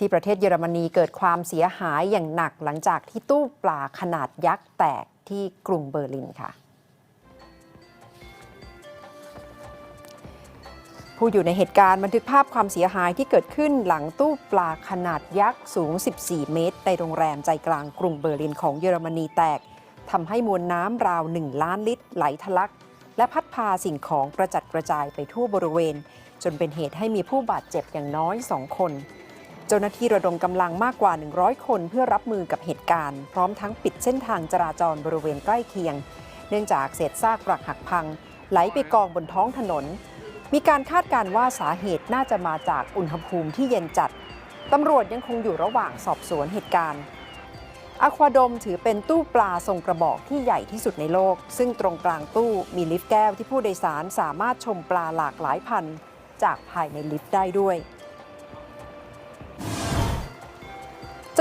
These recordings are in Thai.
ที่ประเทศเยอรมนีเกิดความเสียหายอย่างหนักหลังจากที่ตู้ปลาขนาดยักษ์แตกที่กรุงเบอร์ลินค่ะผู้อยู่ในเหตุการณ์บันทึกภาพความเสียหายที่เกิดขึ้นหลังตู้ปลาขนาดยักษ์สูง 14 เมตร ในโรงแรมใจกลางกรุงเบอร์ลินของเยอรมนีแตกทำให้มวลน้ำราว 1 ล้านลิตร ไหลทะลัก และพัดพาสิ่งของกระจัดกระจายไปทั่วบริเวณ จนเป็นเหตุให้มีผู้บาดเจ็บอย่างน้อย 2 คน เจ้าหน้าที่ระดมกำลังมากกว่า 100 คนเพื่อรับมือกับเหตุการณ์ พร้อมทั้งปิดเส้นทางจราจรบริเวณใกล้เคียง เนื่องจากเศษซากปรักหักพัง ไหลไปกองบนท้องถนน มีการคาดการว่าสาเหตุน่าจะมาจากอุณหภูมิที่เย็นจัดตำรวจยังคงอยู่ระหว่างสอบสวนเหตุการณ์อควาดมถือเป็นตู้ปลาทรงกระบอกที่ใหญ่ที่สุดในโลก ซึ่งตรงกลางตู้มีลิฟต์แก้วที่ผู้โดยสารสามารถชมปลาหลากหลายพัน จากภายในลิฟต์ได้ด้วย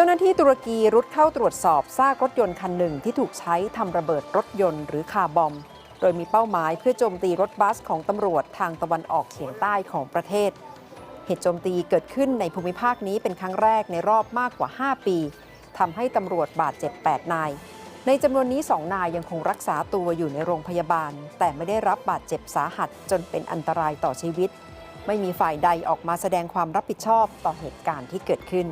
จ้าหน้าที่ตุรกีรุดเข้าตรวจสอบซากรถยนต์คันหนึ่งที่ถูกใช้ทำระเบิดรถยนต์หรือคาร์บอม โดยมีเป้าหมายเพื่อโจมตีรถบัสของตำรวจทางตะวันออกเฉียงใต้ของประเทศ เหตุโจมตีเกิดขึ้นในภูมิภาคนี้เป็นครั้งแรกในรอบมากกว่า 5 ปีทำให้ตำรวจบาดเจ็บ 8 นาย ในจำนวนนี้ 2 นายยังคงรักษาตัวอยู่ในโรงพยาบาล แต่ไม่ได้รับบาดเจ็บสาหัสจนเป็นอันตรายต่อชีวิต ไม่มีฝ่ายใดออกมาแสดงความรับผิดชอบต่อเหตุการณ์ที่เกิดขึ้น